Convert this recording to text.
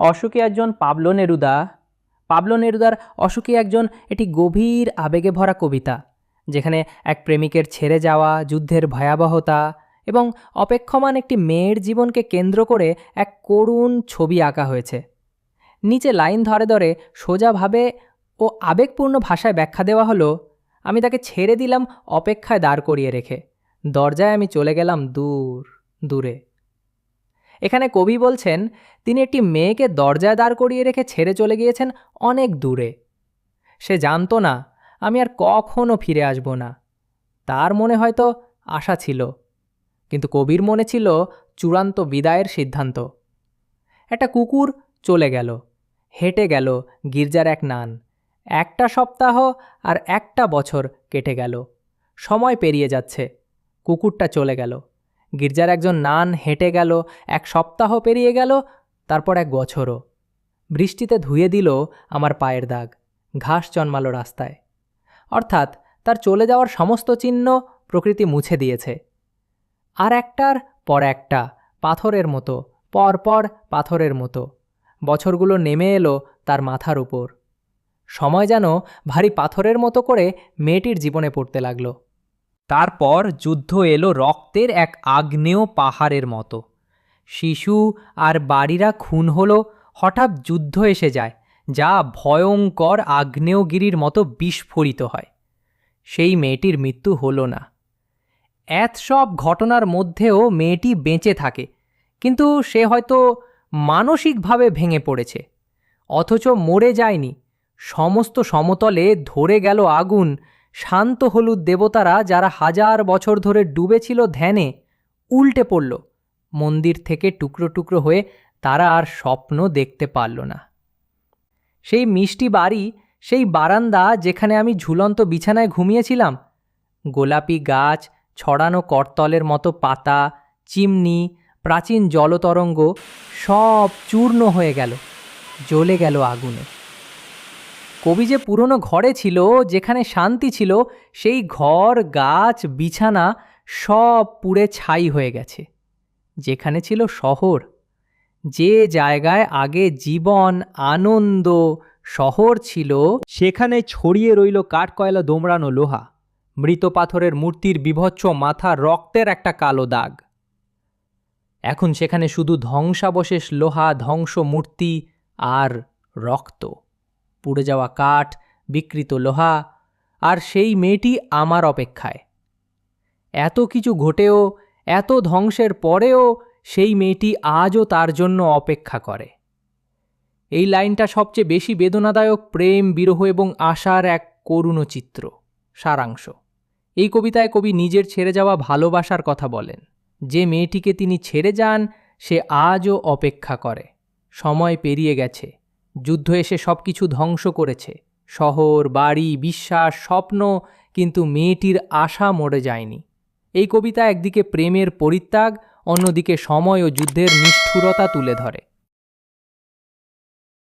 অশোকে একজন Pablo Neruda. Pablo নেরুদার অশোকে একজন এটি গভীর আবেগে ভরা কবিতা, যেখানে এক প্রেমিকের ছেড়ে যাওয়া, যুদ্ধের ভয়াবহতা এবং অপেক্ষমান একটি মেয়ের জীবনকে কেন্দ্র করে এক করুণ ছবি আঁকা হয়েছে। নিচে লাইন ধরে ধরে সোজাভাবে ও আবেগপূর্ণ ভাষায় ব্যাখ্যা দেওয়া হলো, আমি তাকে ছেড়ে দিলাম, অপেক্ষায় দাঁড় করিয়ে রেখে। দরজায় আমি চলে গেলাম দূর, দূরে। এখানে কবি বলছেন, তিনি একটি মেয়েকে দরজায় দাঁড় করিয়ে রেখে ছেড়ে চলে গিয়েছেন অনেক দূরে। সে জানতো না, আমি আর কখনও ফিরে আসব না। তার মনে হয়তো আশা ছিল। কিন্তু কবির মনে ছিল চূড়ান্ত বিদায়ের সিদ্ধান্ত। একটা কুকুর চলে গেল, হেঁটে গেল গির্জার এক নান। একটা সপ্তাহ আর একটা বছর কেটে গেল। সময় পেরিয়ে যাচ্ছে, কুকুরটা চলে গেল। গির্জার একজন নান হেঁটে গেল, এক সপ্তাহ পেরিয়ে গেল, তারপর এক বছরও। বৃষ্টিতে ধুয়ে দিল আমার পায়ের দাগ, ঘাস জন্মালো রাস্তায়। অর্থাৎ তার চলে যাওয়ার সমস্ত চিহ্ন প্রকৃতি মুছে দিয়েছে। আর একটার পর একটা, পাথরের মতো, পর পর পাথরের মতো। বছরগুলো নেমে এলো তার মাথার উপর। সময় যেন ভারী পাথরের মতো করে মেয়েটির জীবনে পড়তে লাগল। তারপর যুদ্ধ এলো রক্তের এক আগ্নেয় পাহাড়ের মতো। শিশু আর বাড়িরা খুন হলো, হঠাৎ যুদ্ধ এসে যায়, যা ভয়ঙ্কর আগ্নেয়গিরির মতো বিস্ফোরিত হয়। সেই মেয়েটির মৃত্যু হলো না। এত সব ঘটনার মধ্যেও মেয়েটি বেঁচে থাকে, কিন্তু সে হয়তো মানসিকভাবে ভেঙে পড়েছে। অথচ মরে যায়নি, সমস্ত সমতলে ধরে গেল আগুন শান্ত হলুদ দেবতারা যারা হাজার বছর ধরে ডুবেছিল ধ্যানে উল্টে পড়ল। মন্দির থেকে টুকরো টুকরো হয়ে তারা আর স্বপ্ন দেখতে পারল না। সেই মিষ্টি বাড়ি, সেই বারান্দা যেখানে আমি ঝুলন্ত বিছানায় ঘুমিয়েছিলাম, গোলাপি গাছ, ছড়ানো করতলের মতো পাতা, চিমনি, প্রাচীন জলতরঙ্গ সব চূর্ণ হয়ে গেল, জ্বলে গেল আগুনে। কবি যে পুরনো ঘরে ছিল, যেখানে শান্তি ছিল, সেই ঘর, গাছ, বিছানা সব পুড়ে ছাই হয়ে গেছে। যেখানে ছিল শহর, যে জায়গায় আগে জীবন, আনন্দ, শহর ছিল, সেখানে ছড়িয়ে রইল কাঠকয়লা দোমড়ানো লোহা, মৃত পাথরের মূর্তির বিভৎস মাথা রক্তের একটা কালো দাগ। এখন সেখানে শুধু ধ্বংসাবশেষ লোহা, ধ্বংস মূর্তি আর রক্ত। পুড়ে যাওয়া কাঠ, বিকৃত লোহা, আর সেই মেয়েটি আমার অপেক্ষায়। এত কিছু ঘটেও, এত ধ্বংসের পরেও সেই মেয়েটি আজও তার জন্য অপেক্ষা করে। এই লাইনটা সবচেয়ে বেশি বেদনাদায়ক প্রেম, বিরহ এবং আশার এক করুণ চিত্র সারাংশ। এই কবিতায় কবি নিজের ছেড়ে যাওয়া ভালোবাসার কথা বলেন। যে মেয়েটিকে তিনি ছেড়ে যান, সে আজও অপেক্ষা করে। সময় পেরিয়ে গেছে। যুদ্ধ এসে সব কিছু ধ্বংস করেছে। শহর, বাড়ি, বিশ্বাস, স্বপ্ন, কিন্তু মেয়েটির আশা মরে যায়নি। এই কবিতা একদিকে প্রেমের পরিত্যাগ, অন্যদিকে সময় ও যুদ্ধের নিষ্ঠুরতা তুলে ধরে।